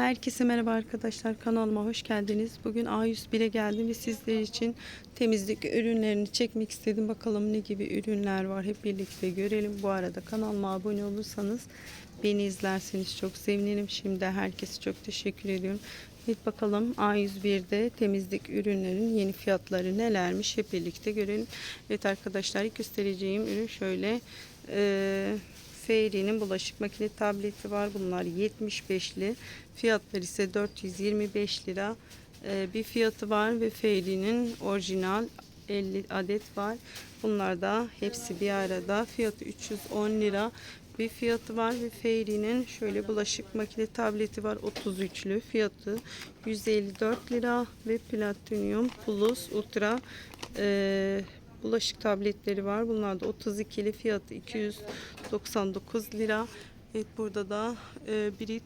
Herkese merhaba arkadaşlar kanalıma hoş geldiniz. Bugün A101'e geldim ve sizler için temizlik ürünlerini çekmek istedim. Bakalım ne gibi ürünler var hep birlikte görelim. Bu arada kanalıma abone olursanız beni izlerseniz çok sevinirim. Şimdi herkese çok teşekkür ediyorum. Evet bakalım A101'de temizlik ürünlerin yeni fiyatları nelermiş hep birlikte görelim. Evet arkadaşlar ilk göstereceğim ürün şöyle. Ee, Fairy'nin bulaşık makine tableti var. Bunlar 75'li. Fiyatları ise 425 lira. Ee, bir fiyatı var ve Fairy'nin orijinal 50 adet var. Bunlar da hepsi bir arada. Fiyatı 310 lira. Bir fiyatı var ve Fairy'nin şöyle bulaşık makine tableti var 33'lü. Fiyatı 154 lira ve Platinum Plus Ultra e, bulaşık tabletleri var. Bunlar da 32'li fiyatı 299 lira. Evet burada da e, Brit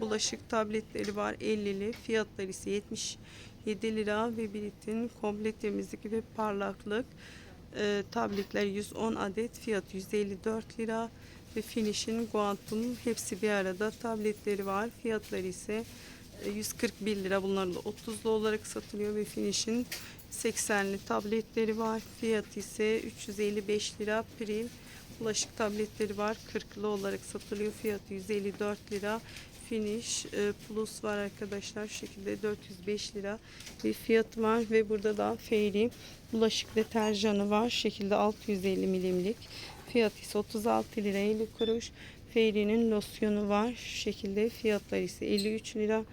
bulaşık tabletleri var 50'li. Fiyatları ise 77 lira ve Brit'in komple temizlik ve parlaklık e, tabletler 110 adet fiyat 154 lira ve Finish'in Quantum hepsi bir arada tabletleri var. Fiyatları ise e, 141 lira. Bunlar da 30'lu olarak satılıyor ve Finish'in 80'li tabletleri var. Fiyatı ise 355 lira. Pril bulaşık tabletleri var. 40'lı olarak satılıyor. Fiyatı 154 lira. Finish e, Plus var arkadaşlar. Şu şekilde 405 lira bir fiyatı var ve burada da Fairy bulaşık deterjanı var. Şu şekilde 650 milimlik. Fiyatı ise 36 lira 50 kuruş. Fairy'nin losyonu var. Şu şekilde fiyatları ise 53 lira.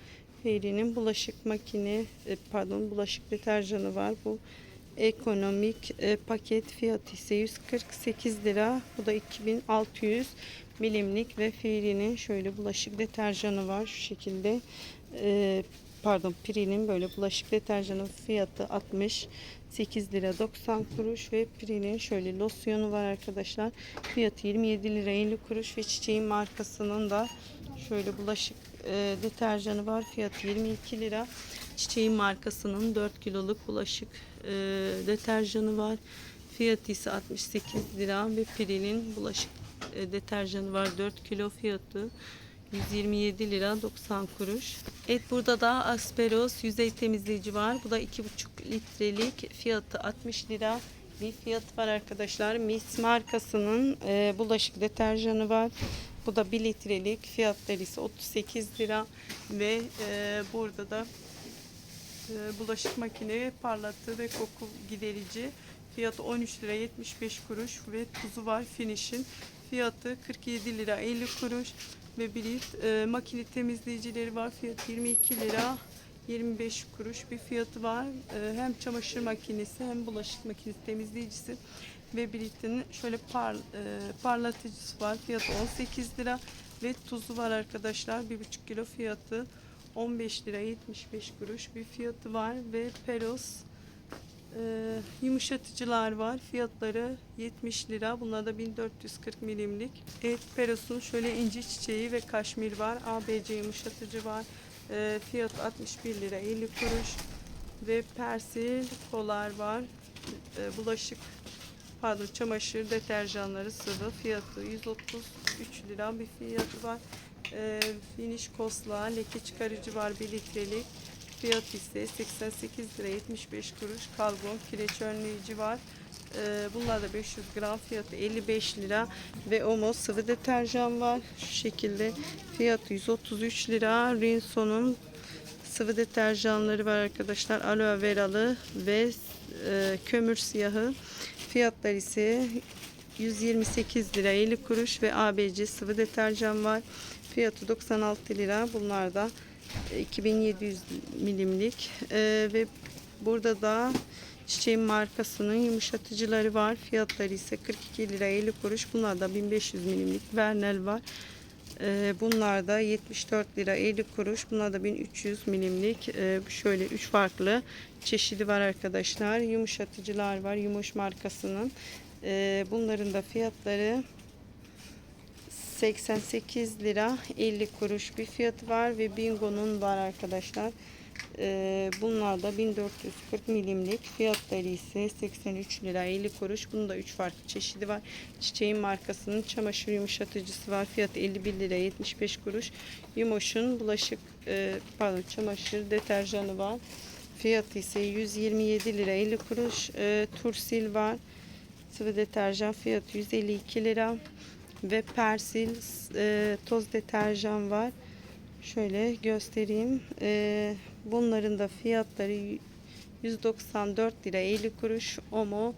Fairy'nin bulaşık makine pardon bulaşık deterjanı var. Bu ekonomik e, paket fiyatı ise 148 lira. Bu da 2600 milimlik ve Fairy'nin şöyle bulaşık deterjanı var. Şu şekilde e, pardon Piri'nin böyle bulaşık deterjanı fiyatı 68 lira 90 kuruş ve Piri'nin şöyle losyonu var arkadaşlar. Fiyatı 27 lira 50 kuruş ve çiçeğin markasının da şöyle bulaşık e, deterjanı var. Fiyatı 22 lira. Çiçeğin markasının 4 kiloluk bulaşık e, deterjanı var. Fiyatı ise 68 lira ve Piri'nin bulaşık e, deterjanı var. 4 kilo fiyatı 127 lira 90 kuruş. Evet burada da Asperos yüzey temizleyici var. Bu da 2,5 litrelik fiyatı 60 lira bir fiyat var arkadaşlar. Mis markasının e, bulaşık deterjanı var. Bu da 1 litrelik. Fiyatları ise 38 lira ve e, burada da e, bulaşık makine parlatı ve koku giderici. Fiyatı 13 lira 75 kuruş ve tuzu var finish'in. Fiyatı 47 lira 50 kuruş ve bir e, makine temizleyicileri var. Fiyatı 22 lira 25 kuruş bir fiyatı var. E, hem çamaşır makinesi hem bulaşık makinesi temizleyicisi ve Brit'in şöyle par, e, parlatıcısı var. Fiyatı 18 lira ve tuzu var arkadaşlar. 1,5 kilo fiyatı 15 lira 75 kuruş bir fiyatı var ve Peros e, yumuşatıcılar var. Fiyatları 70 lira. Bunlar da 1440 milimlik. Evet Peros'un şöyle inci çiçeği ve kaşmir var. ABC yumuşatıcı var. E, fiyat 61 lira 50 kuruş. Ve persil kolar var. E, bulaşık pardon çamaşır deterjanları sıvı fiyatı 133 lira bir fiyatı var. E, finish kosla leke çıkarıcı var 1 litrelik. Fiyat ise 88 lira 75 kuruş. Karbon kireç önleyici var. Ee, bunlar da 500 gram fiyatı 55 lira ve Omo sıvı deterjan var. Şu şekilde fiyatı 133 lira. Rinso'nun sıvı deterjanları var arkadaşlar. Aloe veralı ve e, kömür siyahı. Fiyatlar ise 128 lira 50 kuruş ve ABC sıvı deterjan var. Fiyatı 96 lira. Bunlar da 2700 milimlik Ee, ve burada da çiçeğin markasının yumuşatıcıları var. Fiyatları ise 42 lira 50 kuruş. Bunlar da 1500 milimlik Vernel var. Ee, bunlar da 74 lira 50 kuruş. Bunlar da 1300 milimlik. Ee, şöyle 3 farklı çeşidi var arkadaşlar. Yumuşatıcılar var. Yumuş markasının. Ee, bunların da fiyatları 88 lira 50 kuruş bir fiyatı var ve Bingo'nun var arkadaşlar. Ee, bunlar da 1440 milimlik fiyatları ise 83 lira 50 kuruş. Bunun da 3 farklı çeşidi var. Çiçeğin markasının çamaşır yumuşatıcısı var. Fiyatı 51 lira 75 kuruş. Yumoş'un bulaşık e, pardon çamaşır deterjanı var. Fiyatı ise 127 lira 50 kuruş. E, Tursil var. Sıvı deterjan fiyatı 152 lira. Ve Persil e, toz deterjan var. Şöyle göstereyim. E, bunların da fiyatları 194 lira 50 kuruş. Omo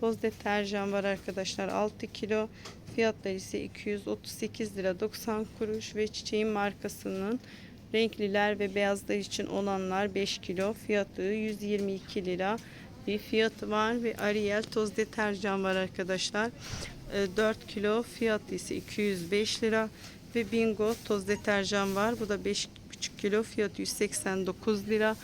toz deterjan var arkadaşlar 6 kilo. Fiyatları ise 238 lira 90 kuruş ve çiçeğin markasının renkliler ve beyazlar için olanlar 5 kilo. Fiyatı 122 lira bir fiyatı var ve Ariel toz deterjan var arkadaşlar. E, 4 kilo fiyatı ise 205 lira ve Bingo toz deterjan var. Bu da 5,5 kilo fiyatı 189 lira.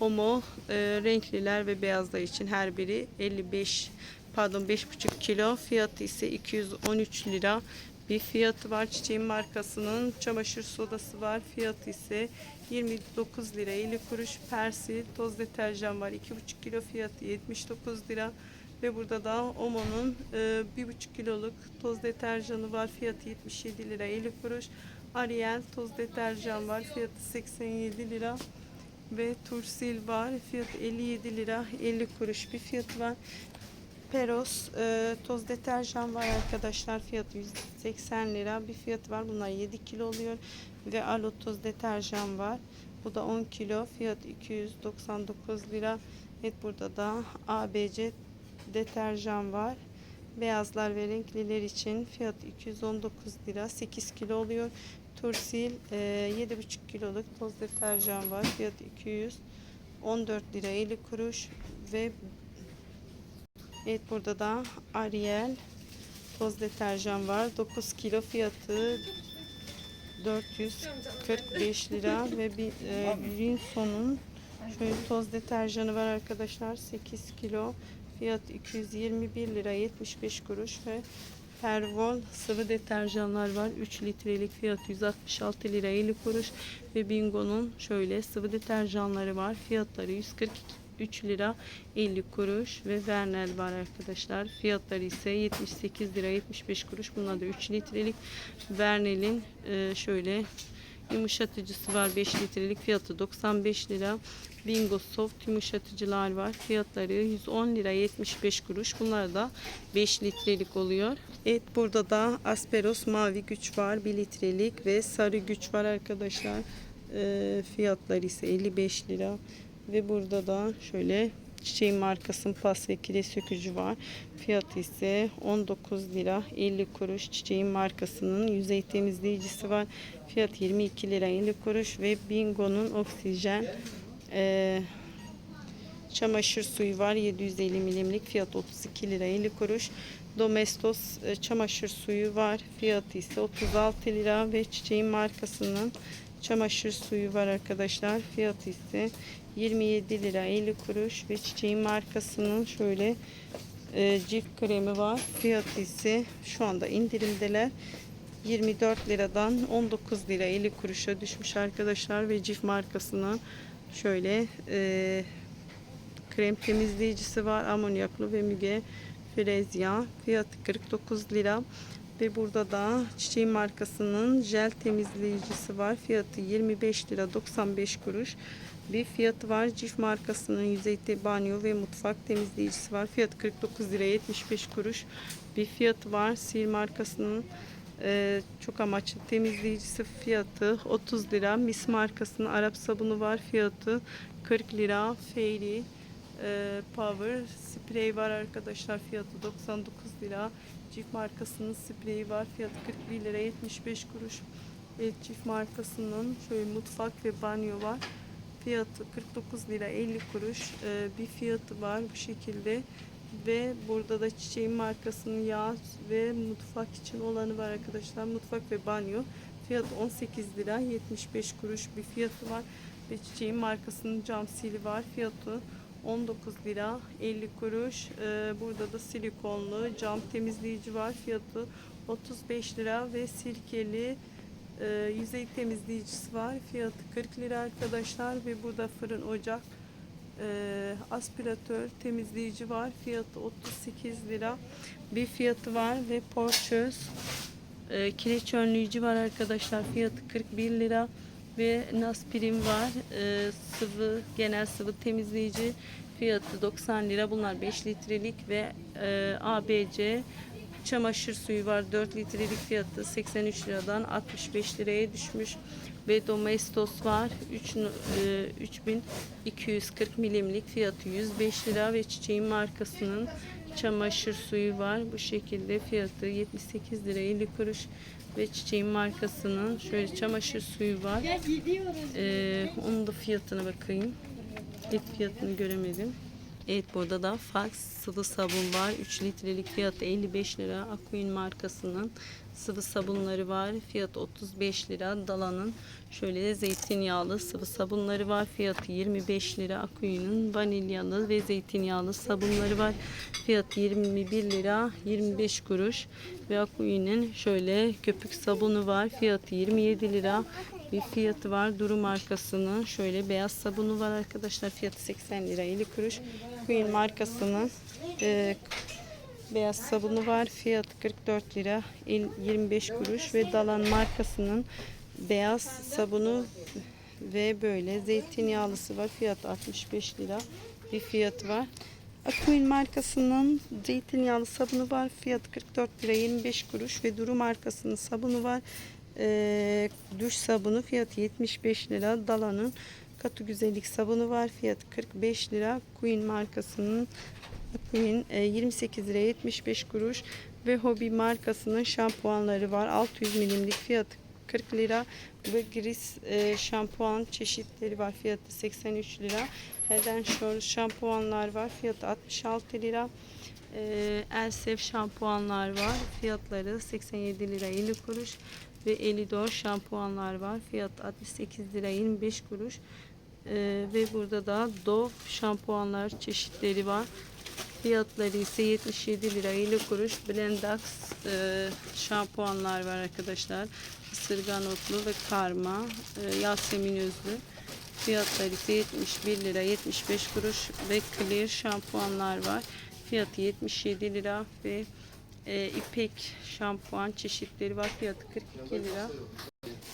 Omo e, renkliler ve beyazlar için her biri 55 pardon 5,5 kilo. Fiyatı ise 213 lira bir fiyatı var çiçeğin markasının. Çamaşır sodası var fiyatı ise 29 lira 50 kuruş. Persil toz deterjan var 2,5 kilo fiyatı 79 lira. Ve burada da Omo'nun e, 1,5 kiloluk toz deterjanı var fiyatı 77 lira 50 kuruş Ariel toz deterjan var fiyatı 87 lira ve Tursil var. Fiyatı 57 lira 50 kuruş bir fiyatı var. Peros e, toz deterjan var arkadaşlar. Fiyatı 180 lira bir fiyatı var. Bunlar 7 kilo oluyor. Ve Alo toz deterjan var. Bu da 10 kilo. Fiyatı 299 lira. Evet burada da ABC deterjan var. Beyazlar ve renkliler için fiyatı 219 lira 8 kilo oluyor. Tursil e, 7,5 kiloluk toz deterjan var. Fiyatı 214 lira 50 kuruş ve Evet burada da Ariel toz deterjan var. 9 kilo fiyatı 445 lira ve bir e, Rinson'un şöyle toz deterjanı var arkadaşlar. 8 kilo fiyat 221 lira 75 kuruş ve Pervol sıvı deterjanlar var. 3 litrelik fiyat 166 lira 50 kuruş ve Bingo'nun şöyle sıvı deterjanları var. Fiyatları 143 lira 50 kuruş ve Vernel var arkadaşlar. Fiyatları ise 78 lira 75 kuruş. Bunlar da 3 litrelik. Vernel'in e, şöyle yumuşatıcısı var 5 litrelik fiyatı 95 lira. Bingo soft yumuşatıcılar var. Fiyatları 110 lira 75 kuruş. Bunlar da 5 litrelik oluyor. Evet burada da Asperos mavi güç var 1 litrelik ve sarı güç var arkadaşlar. Ee, fiyatları ise 55 lira. Ve burada da şöyle çiçeğin markasının pas ve kire sökücü var. Fiyatı ise 19 lira 50 kuruş. Çiçeğin markasının yüzey temizleyicisi var. Fiyat 22 lira 50 kuruş ve Bingo'nun oksijen e, çamaşır suyu var. 750 milimlik fiyat 32 lira 50 kuruş. Domestos e, çamaşır suyu var. Fiyatı ise 36 lira ve çiçeğin markasının çamaşır suyu var arkadaşlar. Fiyatı ise 27 lira 50 kuruş ve çiçeğin markasının şöyle e, cilt kremi var. Fiyatı ise şu anda indirimdeler. 24 liradan 19 lira 50 kuruşa düşmüş arkadaşlar ve Cif markasının şöyle e, krem temizleyicisi var amonyaklı ve müge frezya fiyatı 49 lira ve burada da çiçeğin markasının jel temizleyicisi var. Fiyatı 25 lira 95 kuruş. Bir fiyatı var. Cif markasının yüzey banyo ve mutfak temizleyicisi var. Fiyatı 49 lira 75 kuruş. Bir fiyatı var. Sil markasının ee, çok amaçlı temizleyicisi fiyatı 30 lira. Mis markasının Arap sabunu var. Fiyatı 40 lira. Fairy e, Power sprey var arkadaşlar. Fiyatı 99 lira. Cif markasının spreyi var fiyatı 41 lira 75 kuruş. Evet Cif markasının şöyle mutfak ve banyo var. Fiyatı 49 lira 50 kuruş. Ee, bir fiyatı var bu şekilde ve burada da çiçeğin markasının yağ ve mutfak için olanı var arkadaşlar. Mutfak ve banyo. Fiyatı 18 lira 75 kuruş bir fiyatı var. Ve çiçeğin markasının cam sili var. Fiyatı 19 lira 50 kuruş. Ee, burada da silikonlu cam temizleyici var. Fiyatı 35 lira ve sirkeli e, yüzey temizleyicisi var. Fiyatı 40 lira arkadaşlar ve burada fırın ocak e, aspiratör temizleyici var. Fiyatı 38 lira. Bir fiyatı var ve Porsche's e, kireç önleyici var arkadaşlar. Fiyatı 41 lira. Ve Naspirin var. Ee, sıvı, genel sıvı temizleyici fiyatı 90 lira. Bunlar 5 litrelik ve e, ABC çamaşır suyu var. 4 litrelik fiyatı 83 liradan 65 liraya düşmüş. Ve Domestos var. 3, e, 3240 milimlik fiyatı 105 lira ve çiçeğin markasının çamaşır suyu var. Bu şekilde fiyatı 78 lira 50 kuruş ve çiçeğin markasının şöyle çamaşır suyu var. Ee, onun da fiyatına bakayım. Et fiyatını göremedim. Evet burada da Fax sıvı sabun var. 3 litrelik fiyatı 55 lira. Aquin markasının sıvı sabunları var. Fiyat 35 lira. Dala'nın şöyle zeytinyağlı sıvı sabunları var. Fiyatı 25 lira. Aquin'in vanilyalı ve zeytinyağlı sabunları var. Fiyatı 21 lira 25 kuruş. Ve Aquin'in şöyle köpük sabunu var. Fiyatı 27 lira bir fiyatı var. Duru markasının şöyle beyaz sabunu var arkadaşlar. Fiyatı 80 lira 50 kuruş. Queen markasının e, beyaz sabunu var. Fiyatı 44 lira 25 kuruş ve Dalan markasının beyaz sabunu ve böyle zeytinyağlısı var. Fiyatı 65 lira bir fiyatı var. Aquin markasının zeytinyağlı sabunu var. Fiyatı 44 lira 25 kuruş ve Duru markasının sabunu var. Ee, duş sabunu fiyatı 75 lira. Dala'nın katı güzellik sabunu var. Fiyatı 45 lira. Queen markasının Queen e, 28 lira 75 kuruş ve Hobby markasının şampuanları var. 600 milimlik fiyatı 40 lira ve Gris e, şampuan çeşitleri var. Fiyatı 83 lira. Head Shoulders şampuanlar var. Fiyatı 66 lira. E, Elsef şampuanlar var. Fiyatları 87 lira 50 kuruş ve Elidor şampuanlar var. Fiyat 68 lira 25 kuruş. E, ve burada da Dove şampuanlar çeşitleri var. Fiyatları ise 77 lira 50 kuruş. Blendax e, şampuanlar var arkadaşlar. Isırgan otlu ve karma. E, Yasemin özlü. Fiyatları ise 71 lira 75 kuruş ve clear şampuanlar var. Fiyatı 77 lira ve e, ipek şampuan çeşitleri var. Fiyatı 42 lira.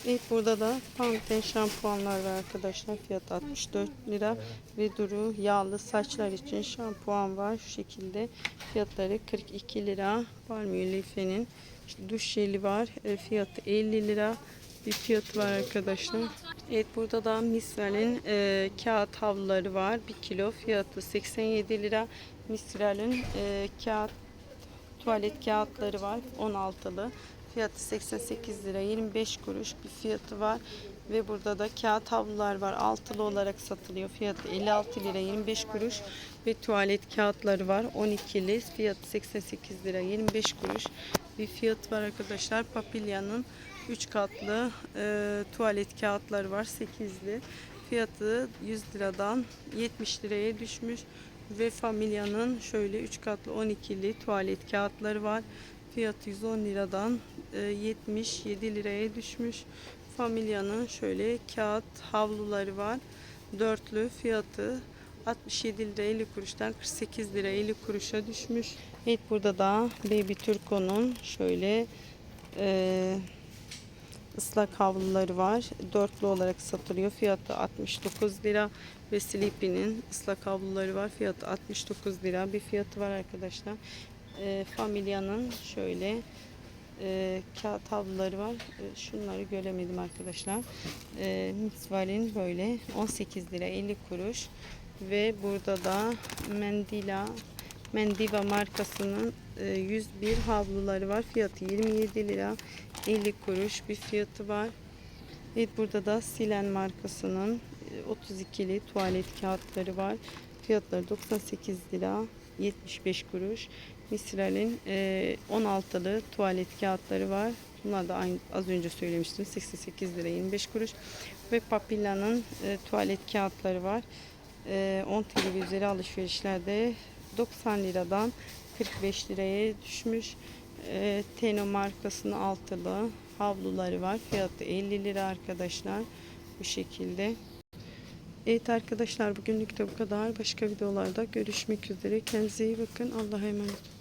Evet burada da Pantene şampuanlar var arkadaşlar. Fiyatı 64 lira ve duru yağlı saçlar için şampuan var. Şu şekilde fiyatları 42 lira. Palmiye lifenin duş jeli var. E, fiyatı 50 lira bir fiyatı var arkadaşlar. Evet burada da Mistral'in e, kağıt havluları var. 1 kilo fiyatı 87 lira. Mistral'in e, kağıt tuvalet kağıtları var 16'lı. Fiyatı 88 lira 25 kuruş bir fiyatı var. Ve burada da kağıt havlular var. Altılı olarak satılıyor. Fiyatı 56 lira 25 kuruş. Ve tuvalet kağıtları var. 12'li. Fiyatı 88 lira 25 kuruş. Bir fiyat var arkadaşlar. Papilya'nın 3 katlı e, tuvalet kağıtları var. 8'li. Fiyatı 100 liradan 70 liraya düşmüş. Ve Familya'nın şöyle 3 katlı 12'li tuvalet kağıtları var. Fiyatı 110 liradan 77 liraya düşmüş. Familya'nın şöyle kağıt havluları var. Dörtlü fiyatı 67 lira 50 kuruştan 48 lira 50 kuruşa düşmüş. Evet burada da Baby Turco'nun şöyle e, ıslak havluları var. Dörtlü olarak satılıyor. Fiyatı 69 lira ve Sleepy'nin ıslak havluları var. Fiyatı 69 lira. Bir fiyatı var arkadaşlar. E, Familya'nın şöyle e, kağıt havluları var. E, şunları göremedim arkadaşlar. E, Mitzval'in böyle 18 lira 50 kuruş ve burada da Mendila Mendiva markasının e, 101 havluları var. Fiyatı 27 lira 50 kuruş bir fiyatı var. Evet burada da Silen markasının e, 32'li tuvalet kağıtları var. Fiyatları 98 lira 75 kuruş. Misral'in e, 16'lı tuvalet kağıtları var. Bunlar da aynı, az önce söylemiştim. 88 lira 25 kuruş. Ve Papilla'nın e, tuvalet kağıtları var. E, 10 TL ve üzeri alışverişlerde 90 liradan 45 liraya düşmüş. E, Teno markasının altılı havluları var. Fiyatı 50 lira arkadaşlar. Bu şekilde. Evet arkadaşlar bugünlük de bu kadar. Başka videolarda görüşmek üzere. Kendinize iyi bakın. Allah'a emanet.